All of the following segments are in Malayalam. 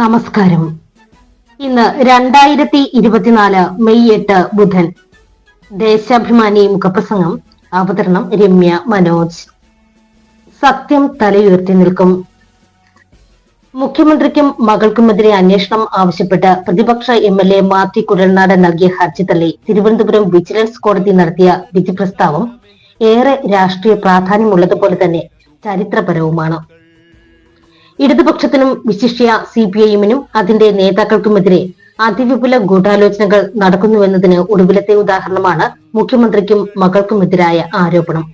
നമസ്കാരം. ഇന്ന് രണ്ടായിരത്തി ഇരുപത്തിനാല് മെയ് എട്ട് ബുധൻ. ദേശാഭിമാനി മുഖപ്രസംഗം അവതരണം രമ്യ മനോജ്. സത്യം തലയുയർത്തി നിൽക്കും. മുഖ്യമന്ത്രിക്കും മകൾക്കുമെതിരെ അന്വേഷണം ആവശ്യപ്പെട്ട് പ്രതിപക്ഷ M L A Mathew Kuzhalnad നൽകിയ ഹർജി തള്ളി തിരുവനന്തപുരം വിജിലൻസ് കോടതി നടത്തിയ വിധി പ്രസ്താവം ഏറെ രാഷ്ട്രീയ പ്രാധാന്യമുള്ളതുപോലെ തന്നെ ചരിത്രപരവുമാണ്. ഇടതുപക്ഷത്തിനും വിശിഷ്യ സി പി ഐഎമ്മിനും അതിന്റെ നേതാക്കൾക്കുമെതിരെ അതിവിപുല ഗൂഢാലോചനകൾ നടക്കുന്നുവെന്നതിന് ഒടുവിലത്തെ ഉദാഹരണമാണ് മുഖ്യമന്ത്രിക്കും മകൾക്കുമെതിരായ ആരോപണം.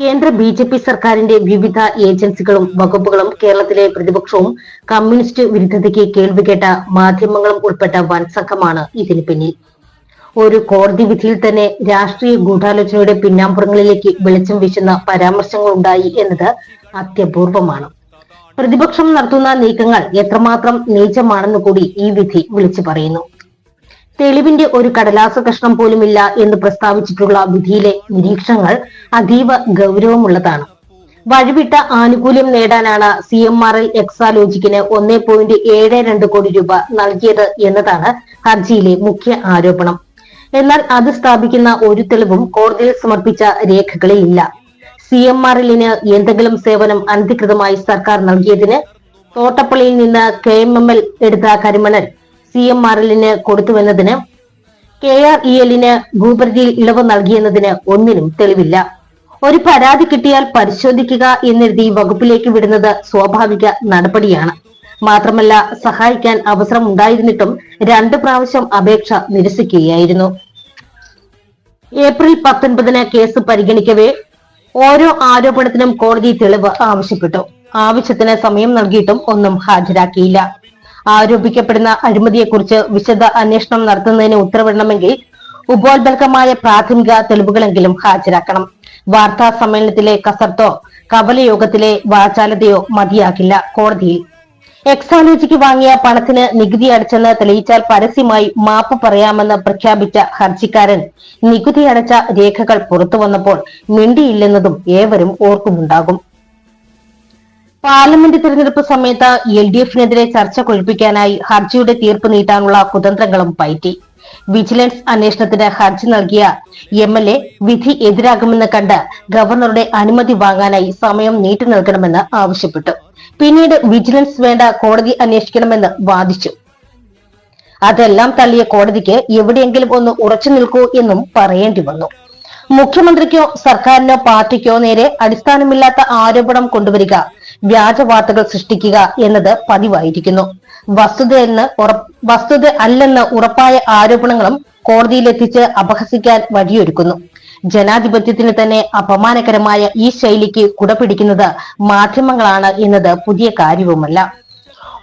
കേന്ദ്ര ബി ജെ പി സർക്കാരിന്റെ വിവിധ ഏജൻസികളും വകുപ്പുകളും കേരളത്തിലെ പ്രതിപക്ഷവും കമ്മ്യൂണിസ്റ്റ് വിരുദ്ധതയ്ക്ക് കേൾവികേട്ട മാധ്യമങ്ങളും ഉൾപ്പെട്ട വൻ സംഘമാണ് ഇതിന് പിന്നിൽ. ഒരു കോടതി വിധിയിൽ തന്നെ രാഷ്ട്രീയ ഗൂഢാലോചനയുടെ പിന്നാമ്പുറങ്ങളിലേക്ക് വെളിച്ചം വീശുന്ന പരാമർശങ്ങൾ ഉണ്ടായി എന്നത് അത്യപൂർവമാണ്. പ്രതിപക്ഷം നടത്തുന്ന നീക്കങ്ങൾ എത്രമാത്രം നീചമാണെന്ന് കൂടി ഈ വിധി വിളിച്ചു പറയുന്നു. തെളിവിന്റെ ഒരു കടലാസ കഷ്ണം പോലുമില്ല എന്ന് പ്രസ്താവിച്ചിട്ടുള്ള വിധിയിലെ നിരീക്ഷണങ്ങൾ അതീവ ഗൗരവമുള്ളതാണ്. വഴിവിട്ട ആനുകൂല്യം നേടാനാണ് സി എം ആർ എൽ എക്സാലോജിക്കിന് ഒന്നേ പോയിന്റ് ഏഴ് രണ്ട് കോടി രൂപ നൽകിയത് എന്നതാണ് ഹർജിയിലെ മുഖ്യ ആരോപണം. എന്നാൽ അത് സ്ഥാപിക്കുന്ന ഒരു തെളിവും കോടതിയിൽ സമർപ്പിച്ച രേഖകളിൽ ഇല്ല സി എം ആർ എല്ലിന് എന്തെങ്കിലും സേവനം അനധികൃതമായി സർക്കാർ നൽകിയതിന് തോട്ടപ്പള്ളിയിൽ നിന്ന് കെ എം എം എൽ എടുത്ത കരിമണൽ സി എം ആർ എല്ലിന് കൊടുത്തുവെന്നതിന് കെ ആർ ഇ എല്ലിന് ഭൂപരിധിയിൽ ഇളവ് നൽകിയെന്നതിന് ഒന്നിനും തെളിവില്ല. ഒരു പരാതി കിട്ടിയാൽ പരിശോധിക്കുക എന്നെഴുതി വകുപ്പിലേക്ക് വിടുന്നത് സ്വാഭാവിക നടപടിയാണ്. മാത്രമല്ല സഹായിക്കാൻ അവസരം ഉണ്ടായിരുന്നിട്ടും രണ്ടു പ്രാവശ്യം അപേക്ഷ നിരസിക്കുകയായിരുന്നു. ഏപ്രിൽ പത്തൊൻപതിന് കേസ് പരിഗണിക്കവേ ഓരോ ആരോപണത്തിനും കോടതി തെളിവ് ആവശ്യപ്പെട്ടു. ആവശ്യത്തിന് സമയം നൽകിയിട്ടും ഒന്നും ഹാജരാക്കിയില്ല. ആരോപിക്കപ്പെടുന്ന അഴിമതിയെക്കുറിച്ച് വിശദ അന്വേഷണം നടത്തുന്നതിന് ഉത്തരവിടണമെങ്കിൽ ഉപോത്ബൽക്കമായ പ്രാഥമിക തെളിവുകളെങ്കിലും ഹാജരാക്കണം. വാർത്താ സമ്മേളനത്തിലെ കസർത്തോ കവലയോഗത്തിലെ വാചാലതയോ മതിയാകില്ല കോടതിയിൽ. എക്സാലോജിക്ക് വാങ്ങിയ പണത്തിന് നികുതി അടച്ചെന്ന് തെളിയിച്ചാൽ പരസ്യമായി മാപ്പ് പറയാമെന്ന് പ്രഖ്യാപിച്ച ഹർജിക്കാരൻ. നികുതി അടച്ച രേഖകൾ പുറത്തു വന്നപ്പോൾ മിണ്ടിയില്ലെന്നതും ഏവരും ഓർക്കുന്നുണ്ടാകും. പാർലമെന്റ് തിരഞ്ഞെടുപ്പ് സമയത്ത് എൽ ഡി എഫിനെതിരെ ചർച്ച കൊഴിപ്പിക്കാനായി ഹർജിയുടെ തീർപ്പ് നീട്ടാനുള്ള കുതന്ത്രങ്ങളും പയറ്റി. വിജിലൻസ് അന്വേഷണത്തിന് ഹർജി നൽകിയ എം എൽ എ വിധി എതിരാകുമെന്ന് കണ്ട് ഗവർണറുടെ അനുമതി വാങ്ങാനായി സമയം നീട്ടി നൽകണമെന്ന് ആവശ്യപ്പെട്ടു. പിന്നീട് വിജിലൻസ് വേണ്ട കോടതി അന്വേഷിക്കണമെന്ന് വാദിച്ചു. അതെല്ലാം തള്ളിയ കോടതിക്ക് എവിടെയെങ്കിലും ഒന്ന് ഉറച്ചു നിൽക്കൂ എന്നും പറയേണ്ടി വന്നു. മുഖ്യമന്ത്രിക്കോ സർക്കാരിനോ പാർട്ടിക്കോ നേരെ അടിസ്ഥാനമില്ലാത്ത ആരോപണം കൊണ്ടുവരിക വ്യാജ വാർത്തകൾ സൃഷ്ടിക്കുക എന്നത് പതിവായിരിക്കുന്നു. വസ്തുതയെന്ന് വസ്തുത അല്ലെന്ന് ഉറപ്പായ ആരോപണങ്ങളും കോടതിയിലെത്തിച്ച് അപഹസിക്കാൻ വഴിയൊരുക്കുന്നു. ജനാധിപത്യത്തിന് തന്നെ അപമാനകരമായ ഈ ശൈലിക്ക് കുടപിടിക്കുന്നത് മാധ്യമങ്ങളാണ് എന്നത് പുതിയ കാര്യവുമല്ല.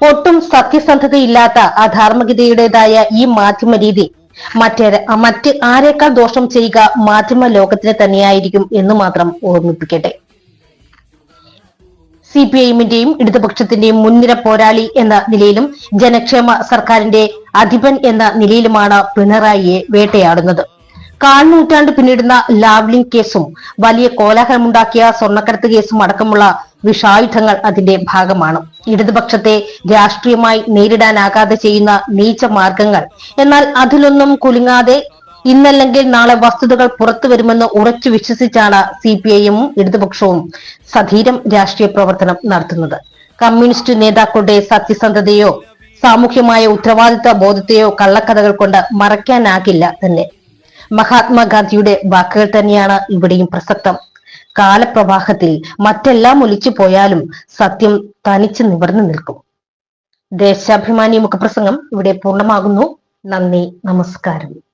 ഒട്ടും സത്യസന്ധതയില്ലാത്ത അധാർമികതയുടേതായ ഈ മാധ്യമ രീതി മറ്റേ മറ്റ് ആരേക്കാൾ ദോഷം ചെയ്യുക മാധ്യമ ലോകത്തിന് തന്നെയായിരിക്കും എന്ന് മാത്രം ഓർമ്മിപ്പിക്കട്ടെ. സി പി ഐഎമ്മിന്റെയും ഇടതുപക്ഷത്തിന്റെയും മുൻനിര പോരാളി എന്ന നിലയിലും ജനക്ഷേമ സർക്കാരിന്റെ അധിപൻ എന്ന നിലയിലുമാണ് പിണറായിയെ വേട്ടയാടുന്നത്. കാൽനൂറ്റാണ്ട് പിന്നിടുന്ന ലാവ്ലിംഗ് കേസും വലിയ കോലാഹലമുണ്ടാക്കിയ സ്വർണക്കടത്ത് കേസും അടക്കമുള്ള വിഷായുധങ്ങൾ അതിന്റെ ഭാഗമാണ്. ഇടതുപക്ഷത്തെ രാഷ്ട്രീയമായി നേരിടാനാകാതെ ചെയ്യുന്ന നീച്ച മാർഗങ്ങൾ എന്നാൽ അതിലൊന്നും കുലുങ്ങാതെ ഇന്നല്ലെങ്കിൽ നാളെ വസ്തുതകൾ പുറത്തു വരുമെന്ന് ഉറച്ചു വിശ്വസിച്ചാണ് സി പി ഇടതുപക്ഷവും സധീരം രാഷ്ട്രീയ പ്രവർത്തനം നടത്തുന്നത്. കമ്മ്യൂണിസ്റ്റ് നേതാക്കളുടെ സത്യസന്ധതയോ സാമൂഹ്യമായ ഉത്തരവാദിത്ത ബോധത്തെയോ കള്ളക്കഥകൾ കൊണ്ട് മറയ്ക്കാനാകില്ല തന്നെ. മഹാത്മാഗാന്ധിയുടെ വാക്കുകൾ തന്നെയാണ് ഇവിടെയും പ്രസക്തം. കാലപ്രവാഹത്തിൽ മറ്റെല്ലാം ഒലിച്ചു പോയാലും സത്യം തനിച്ച് നിവർന്നു നിൽക്കും. ദേശാഭിമാനി മുഖപ്രസംഗം ഇവിടെ പൂർണമാകുന്നു. നന്ദി നമസ്കാരം.